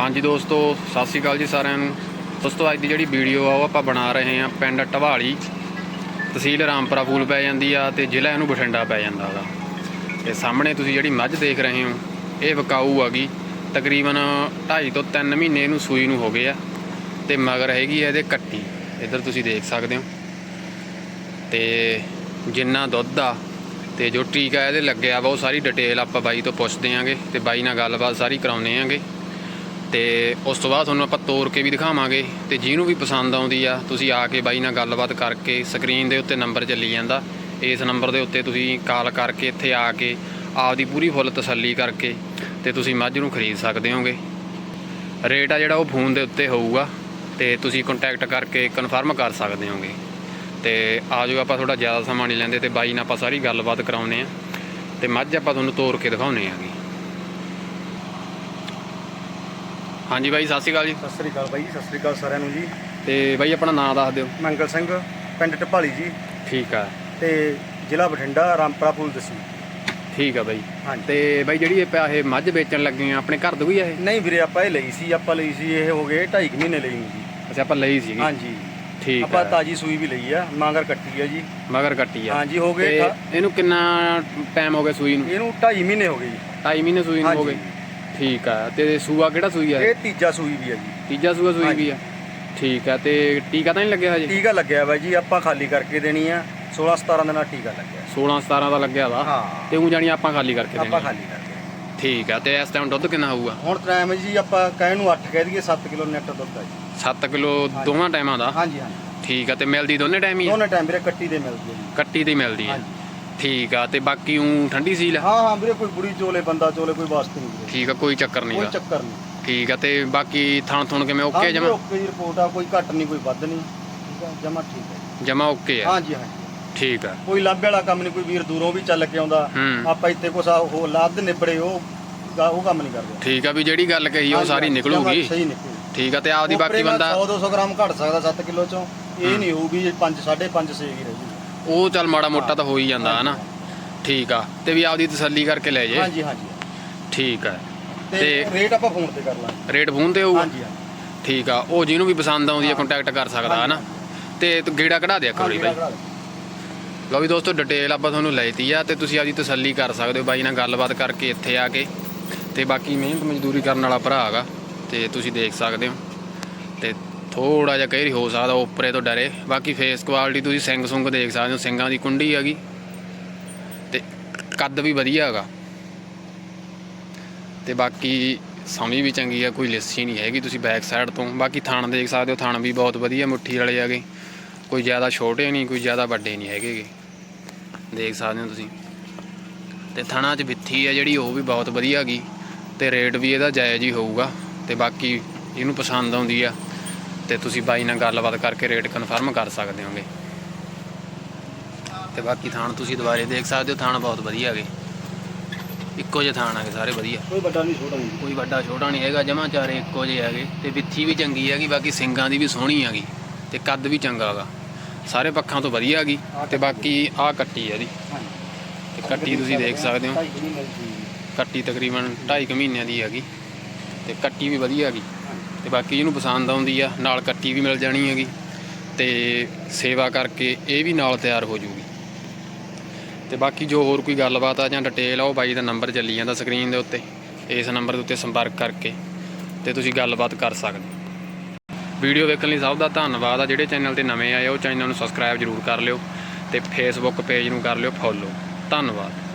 ਹਾਂਜੀ ਦੋਸਤੋ, ਸਤਿ ਸ਼੍ਰੀ ਅਕਾਲ ਜੀ ਸਾਰਿਆਂ ਨੂੰ। ਦੋਸਤੋ ਅੱਜ ਦੀ ਜਿਹੜੀ ਵੀਡੀਓ ਆ, ਉਹ ਆਪਾਂ ਬਣਾ ਰਹੇ ਹਾਂ ਪਿੰਡ ਟਵਾਲੀ ਤਹਿਸੀਲ ਰਾਮਪੁਰਾ, ਫੂਲ ਪੈ ਜਾਂਦੀ ਆ ਤੇ ਜ਼ਿਲ੍ਹਾ ਇਹਨੂੰ ਬਠਿੰਡਾ ਪੈ ਜਾਂਦਾ ਗਾ ਤੇ ਸਾਹਮਣੇ ਤੁਸੀਂ ਜਿਹੜੀ ਮੱਝ ਦੇਖ ਰਹੇ ਹੋ, ਇਹ ਵਿਕਾਊ ਆਗੀ। ਤਕਰੀਬਨ 2.5 ਤੋਂ 3 ਮਹੀਨੇ ਇਹਨੂੰ ਸੂਈ ਨੂੰ ਹੋ ਗਏ ਆ ਤੇ ਮਗਰ ਹੈਗੀ ਆ ਇਹਦੇ ਕੱਟੀ। ਇੱਧਰ ਤੁਸੀਂ ਦੇਖ ਸਕਦੇ ਹੋ। ਤੇ ਜਿੰਨਾ ਦੁੱਧ ਆ ਤੇ ਜੋ ਟੀਕਾ ਇਹਦੇ ਲੱਗਿਆ ਵਾ, ਉਹ ਸਾਰੀ ਡਿਟੇਲ ਆਪਾਂ ਬਾਈ ਤੋਂ ਪੁੱਛਦੇ ਆਂਗੇ ਤੇ ਬਾਈ ਨਾਲ ਗੱਲਬਾਤ ਸਾਰੀ ਕਰਾਉਂਦੇ ਆਂਗੇ। ਤੇ ਉਸ ਤੋਂ ਬਾਅਦ ਤੁਹਾਨੂੰ ਆਪਾਂ ਤੋੜ ਕੇ ਵੀ ਦਿਖਾਵਾਂਗੇ ਤੇ ਜਿਹਨੂੰ ਵੀ ਪਸੰਦ ਆਉਂਦੀ ਆ, ਤੁਸੀਂ ਆ ਕੇ ਬਾਈ ਨਾਲ ਗੱਲਬਾਤ ਕਰਕੇ ਸਕਰੀਨ ਦੇ ਉੱਤੇ ਨੰਬਰ ਚੱਲੀ ਜਾਂਦਾ। ਇਸ ਨੰਬਰ ਦੇ ਉੱਤੇ ਤੁਸੀਂ ਕਾਲ ਕਰਕੇ ਇੱਥੇ ਆ ਕੇ ਆਪਦੀ ਪੂਰੀ ਫੁੱਲ ਤਸੱਲੀ ਕਰਕੇ ਤੇ ਤੁਸੀਂ ਮੱਝ ਨੂੰ ਖਰੀਦ ਸਕਦੇ ਹੋਗੇ। ਰੇਟ ਆ ਜਿਹੜਾ ਉਹ ਫੋਨ ਦੇ ਉੱਤੇ ਹੋਊਗਾ ਤੇ ਤੁਸੀਂ ਕੰਟੈਕਟ ਕਰਕੇ ਕਨਫਰਮ ਕਰ ਸਕਦੇ ਹੋਗੇ। ਤੇ ਆ ਜਾਓ ਆਪਾਂ ਥੋੜਾ ਜ਼ਿਆਦਾ ਸਮਾਂ ਨਹੀਂ ਲੈਂਦੇ ਤੇ ਬਾਈ ਨਾਲ ਆਪਾਂ ਸਾਰੀ ਗੱਲਬਾਤ ਕਰਾਉਨੇ ਆ। ਤੇ ਮੱਝ ਆਪਾਂ ਤੁਹਾਨੂੰ ਤੋੜ ਕੇ ਦਿਖਾਉਨੇ ਆਗੇ। ਹਾਂਜੀ ਬਾਈ ਸਤਿ ਸ਼੍ਰੀ ਅਕਾਲ ਜੀ। ਸਤਿ ਸ੍ਰੀ ਅਕਾਲ ਬਾਈ ਸਤਿ ਸ੍ਰੀ ਅਕਾਲ ਸਾਰਿਆਂ ਨੂੰ ਜੀ। ਤੇ ਬਾਈ ਆਪਣਾ ਨਾਮ ਦੱਸ ਦਿਓ। ਮੰਗਲ ਸਿੰਘ ਪਿੰਡ ਟਪਾਲੀ ਜੀ। ਠੀਕ ਆ। ਤੇ ਜ਼ਿਲ੍ਹਾ ਬਠਿੰਡਾ ਰਾਮਪੁਰਾ ਪੁਲ ਦਸੀ ਠੀਕ ਆ ਬਾਈ। ਹਾਂਜੀ। ਤੇ ਬਾਈ ਜਿਹੜੀ ਇਹ ਪਿਆ ਇਹ ਮੱਝ ਵੇਚਣ ਲੱਗੇ ਆ ਆਪਣੇ ਘਰ ਹੀ ਆ ਇਹ? ਨਹੀਂ ਵੀਰੇ ਆਪਾਂ ਇਹ ਲਈ ਸੀ ਆਪਾਂ ਲਈ ਸੀ ਇਹ ਹੋ ਗਏ 2.5 ਮਹੀਨੇ ਲਈ ਨੂੰ ਜੀ। ਅੱਛਾ ਆਪਾਂ ਲਈ ਸੀਗੀ। ਹਾਂਜੀ। ਠੀਕ ਆਪਾਂ ਆ। ਤਾਜੀ ਸੂਈ ਵੀ ਲਈ ਆ ਮਾਂਗਰ ਕੱਟੀ ਆ ਜੀ। ਮਗਰ ਕੱਟੀ ਆ। ਹਾਂਜੀ ਹੋ ਗਏ ਤੇ ਅਠਾ- ਇਹਨੂੰ ਕਿੰਨਾ ਟਾਈਮ ਹੋ ਗਿਆ ਸੂਈ ਨੂੰ? ਇਹਨੂੰ 2.5 ਮਹੀਨੇ ਹੋ ਗਏ ਜੀ। 2.5 ਮਹੀਨੇ ਸੂਈ ਨੂੰ ਹੋ ਹਾਂਜੀ। ਗਏ। ਠੀਕ ਆ। ਤੇ ਸੂਆ ਕਿਹੜਾ ਸੂਈ ਆ? ਇਹ ਤੀਜਾ ਸੂਈ ਵੀ ਆ ਜੀ। ਤੀਜਾ ਸੂਆ ਸੂਈ। ਵੀ ਆ। ਠੀਕ ਆ ਤੇ ਟੀਕਾ ਤਾਂ ਨਹੀਂ ਲੱਗਿਆ ਹਜੇ? ਟੀਕਾ ਲੱਗਿਆ ਬਾਈ ਜੀ ਆਪਾਂ ਖਾਲੀ ਕਰਕੇ ਦੇਣੀ ਆ। 16 17 ਦਿਨਾਂ ਟੀਕਾ ਲੱਗਿਆ। 16 17 ਦਾ ਲੱਗਿਆ ਵਾ? ਹਾਂ। ਤੇ ਉਹ ਜਾਣੀ ਆਪਾਂ ਖਾਲੀ ਕਰਕੇ ਆਪਾਂ ਦੇਣੀ ਖਾਲੀ ਕਰਕੇ। ਠੀਕ ਆ ਤੇ ਇਸ ਟਾਈਮ ਦੁੱਧ ਕਿੰਨਾ ਹੋਊਗਾ? ਹੁਣ ਟਾਈਮ ਜੀ ਆਪਾਂ ਕਹਿਣ ਨੂੰ 8 ਕਹਿ ਦਈਏ 7 ਕਿਲੋ ਨੈਟ ਦੁੱਧ ਆ ਜੀ। 7 ਕਿਲੋ ਦੋਵਾਂ ਟਾਈਮਾਂ ਦਾ? ਹਾਂਜੀ ਹਾਂਜੀ। ਠੀਕ ਆ ਤੇ ਮਿਲਦੀ ਦੋਨੇ ਟਾਈਮ ਹੀ? ਆ ਦੋਨੇ ਟਾਈਮ ਵੀਰੇ ਕੱਟੀ ਦੇ ਮਿਲਦੀ ਜੀ। ਕੱਟੀ ਦੀ ਮਿਲਦੀ ਹਾਂਜੀ। ਠੀਕ ਆ ਤੇ ਬਾਕੀ ਉਹ ਠੰਡੀ ਸੀਲ ਆ? ਹਾਂ ਹਾਂ ਵੀਰੇ ਕੋਈ ਬੁੜੀ ਚੋਲੇ ਬੰਦਾ ਚੋਲੇ ਕੋਈ ਵਾਸਤੇ ਨਹੀਂ ਵੀਰੇ। ਠੀਕ ਆ ਕੋਈ ਚੱਕਰ ਨਹੀਂ ਕੋਈ ਚੱਕਰ ਨਹੀਂ ਠੀਕ ਆ ਤੇ ਬਾਕੀ ਥਣ ਥੁਣ ਕਿਵੇਂ ਹਾਂ ਓਕੇ ਵੀਰੇ, ਜਮਾ? ਓਕੇ ਦੀ ਰਿਪੋਰਟ ਆ ਕੋਈ ਘੱਟ ਨਹੀਂ ਕੋਈ ਵੱਧ ਨਹੀਂ ਠੀਕ ਆ ਜਮਾ ਠੀਕ ਹੈ ਜਮਾ ਓਕੇ ਆ? ਹਾਂਜੀ ਹਾਂਜੀ। ਠੀਕ ਆ। ਕੋਈ ਲੱਭ ਵਾਲਾ ਕੰਮ ਨਹੀਂ ਕੋਈ ਵੀਰ ਦੂਰੋਂ ਵੀ ਚੱਲ ਕੇ ਆਉਂਦਾ। ਹੂੰ। ਆਪਾਂ ਇੱਥੇ ਕੁਛ ਹੋ ਲੱਦ ਨਿਬੜੇ ਉਹ ਉਹ ਕੰਮ ਨਹੀਂ ਕਰਦੇ। ਠੀਕ ਆ ਵੀ ਜਿਹੜੀ ਗੱਲ ਕਹੀ ਉਹ ਸਾਰੀ ਹਾਂਜੀ, ਨਿਕਲੂਗੀ। ਜਮਾਂ ਸਹੀ ਨਿਕਲੂ ਠੀਕ ਆ ਤੇ ਆਪਦੀ ਬਾਕੀ ਬੰਦਾ 100 200 ਗ੍ਰਾਮ ਘਟ ਸਕਦਾ 7 ਕਿਲੋ ਚੋਂ। ਇਹ ਨਹੀਂ ਹੋਊਗੀ 5 5.5 6 ਹੀ ਉਹ ਚੱਲ ਮਾੜਾ ਮੋਟਾ ਤਾਂ ਹੋ ਹੀ ਜਾਂਦਾ ਹਨਾ? ਠੀਕ ਆ। ਤੇ ਵੀ ਆਪਦੀ ਤਸੱਲੀ ਕਰਕੇ ਲੈ ਜੇ। ਹਾਂਜੀ ਹਾਂਜੀ। ਠੀਕ ਆ। ਤੇ ਤੇ- ਰੇਟ ਆਪਾਂ ਫੋਨ ਤੇ ਕਰ ਲਾਂਗੇ। ਰੇਟ ਫੋਨ ਤੇ ਹੋਊਗਾ? ਹਾਂਜੀ ਹਾਂਜੀ। ਠੀਕ ਆ। ਉਹ ਜਿਹਨੂੰ ਵੀ ਪਸੰਦ ਆਉਂਦੀ ਹੈ। ਕੰਟੈਕਟ ਕਰ ਸਕਦਾ ਹਨਾ? ਤੇ ਤੂੰ ਗੇੜਾ ਕਢਾ ਕਰੋ ਹਾਂਜੀ, ਬਾਈ। ਲਓ ਵੀ ਦੋਸਤੋ ਡਿਟੇਲ ਆਪਾਂ ਤੁਹਾਨੂੰ ਲੈਤੀ ਆ ਤੇ ਤੁਸੀਂ ਆਪਦੀ ਤਸੱਲੀ ਕਰ ਸਕਦੇ ਹੋ ਬਾਈ ਨਾਲ ਗੱਲਬਾਤ ਕਰਕੇ ਇੱਥੇ ਆ ਕੇ। ਤੇ ਬਾਕੀ ਮਿਹਨਤ ਮਜ਼ਦੂਰੀ ਕਰਨ ਵਾਲਾ ਭਰਾ ਹੈਗਾ ਤੇ ਤੁਸੀਂ ਦੇਖ ਸਕਦੇ ਹੋ। ਤੇ ਥੋੜਾ ਜਿਹਾ ਕਈ ਵਾਰੀ ਹੋ ਸਕਦਾ, ਉੱਪਰੇ ਤੋਂ ਡਰੇ। ਬਾਕੀ ਫੇਸ ਕੁਆਲਿਟੀ ਤੁਸੀਂ ਸਿੰਗ ਸੁੰਗ ਦੇਖ ਸਕਦੇ ਹੋ ਸਿੰਗਾਂ ਦੀ ਕੁੰਡੀ ਹੈਗੀ। ਤੇ ਕੱਦ ਵੀ ਵਧੀਆ ਹੈਗਾ। ਤੇ ਬਾਕੀ ਸਮਝ ਵੀ ਚੰਗੀ ਆ, ਕੋਈ ਲਿੱਸੀ ਨਹੀਂ ਹੈਗੀ ਤੁਸੀਂ ਬੈਕ ਸਾਈਡ ਤੋਂ। ਬਾਕੀ ਥਾਣ ਦੇਖ ਸਕਦੇ ਹੋ, ਥਾਣ ਵੀ ਬਹੁਤ ਵਧੀਆ, ਮੁੱਠੀ ਵਾਲੇ ਹੈਗੇ। ਕੋਈ ਜ਼ਿਆਦਾ ਛੋਟੇ ਨਹੀਂ, ਕੋਈ ਜ਼ਿਆਦਾ ਵੱਡੇ ਨਹੀਂ ਹੈਗੇ ਦੇਖ ਸਕਦੇ ਹੋ ਤੁਸੀਂ। ਤੇ ਥਣਾ 'ਚ ਵਿੱਥੀ ਆ ਜਿਹੜੀ, ਉਹ ਵੀ ਬਹੁਤ ਵਧੀਆ ਹੈਗੀ। ਤੇ ਰੇਟ ਵੀ ਇਹਦਾ ਜਾਇਜ਼ ਹੀ ਹੋਊਗਾ। ਤੇ ਬਾਕੀ ਇਹਨੂੰ ਪਸੰਦ ਆਉਂਦੀ ਆ ਤੇ ਤੁਸੀਂ ਬਾਈ ਨਾਲ ਗੱਲਬਾਤ ਕਰਕੇ ਰੇਟ ਕਨਫਰਮ ਕਰ ਸਕਦੇ ਹੋਗੇ। ਤੇ ਬਾਕੀ ਥਾਣ ਤੁਸੀਂ ਦੁਬਾਰੇ ਦੇਖ ਸਕਦੇ ਹੋ ਥਾਣ ਬਹੁਤ ਵਧੀਆ ਹੈਗੇ। ਇੱਕੋ ਜਿਹੇ ਥਾਣ ਹੈਗੇ ਸਾਰੇ ਵਧੀਆ। ਕੋਈ ਵੱਡਾ ਨਹੀਂ ਛੋਟਾ ਨਹੀਂ। ਕੋਈ ਵੱਡਾ ਛੋਟਾ ਨਹੀਂ ਹੈਗਾ ਜਮਾਂ ਚਾਰੇ ਇੱਕੋ ਜਿਹੇ ਹੈਗੇ। ਤੇ ਵਿੱਥੀ ਵੀ ਚੰਗੀ ਹੈਗੀ ਬਾਕੀ ਸਿੰਗਾਂ ਦੀ ਵੀ ਸੋਹਣੀ ਹੈਗੀ। ਤੇ ਕੱਦ ਵੀ ਚੰਗਾ ਹੈਗਾ। ਸਾਰੇ ਪੱਖਾਂ ਤੋਂ ਵਧੀਆ ਹੈਗੀ। ਤੇ ਬਾਕੀ ਆਹ ਕੱਟੀ ਹੈ ਇਹਦੀ। ਤੇ ਕੱਟੀ ਤੁਸੀਂ ਦੇਖ ਸਕਦੇ ਹੈ। ਕੱਟੀ ਤਕਰੀਬਨ 2.5 ਮਹੀਨਿਆਂ ਦੀ ਹੈਗੀ। ਤੇ ਕੱਟੀ ਵੀ ਵਧੀਆ ਹੈਗੀ। ਤੇ ਬਾਕੀ ਜਿਹਨੂੰ ਪਸੰਦ ਆਉਂਦੀ ਆ, ਨਾਲ ਕੱਟੀ ਵੀ ਮਿਲ ਜਾਣੀ ਹੈਗੀ ਤੇ ਸੇਵਾ ਕਰਕੇ ਇਹ ਵੀ ਨਾਲ ਤਿਆਰ ਹੋ ਜੂਗੀ। ਤੇ ਬਾਕੀ ਜੋ ਹੋਰ ਕੋਈ ਗੱਲਬਾਤ ਆ ਜਾਂ ਡਿਟੇਲ ਆ, ਉਹ ਬਾਈ ਦਾ ਨੰਬਰ ਚੱਲੀ ਜਾਂਦਾ ਸਕਰੀਨ ਦੇ ਉੱਤੇ। ਇਸ ਨੰਬਰ ਦੇ ਉੱਤੇ ਸੰਪਰਕ ਕਰਕੇ ਤੇ ਤੁਸੀਂ ਗੱਲਬਾਤ ਕਰ ਸਕਦੇ ਵੀਡੀਓ ਵੇਖਣ ਲਈ ਸਭ ਦਾ ਧੰਨਵਾਦ ਆ, ਜਿਹੜੇ ਚੈਨਲ ਤੇ ਨਵੇਂ ਆਏ ਉਹ ਚੈਨਲ ਨੂੰ ਸਬਸਕ੍ਰਾਈਬ ਜ਼ਰੂਰ ਕਰ ਲਿਓ ਤੇ ਫੇਸਬੁੱਕ ਪੇਜ ਨੂੰ ਕਰ ਲਿਓ ਫੋਲੋ ਧੰਨਵਾਦ।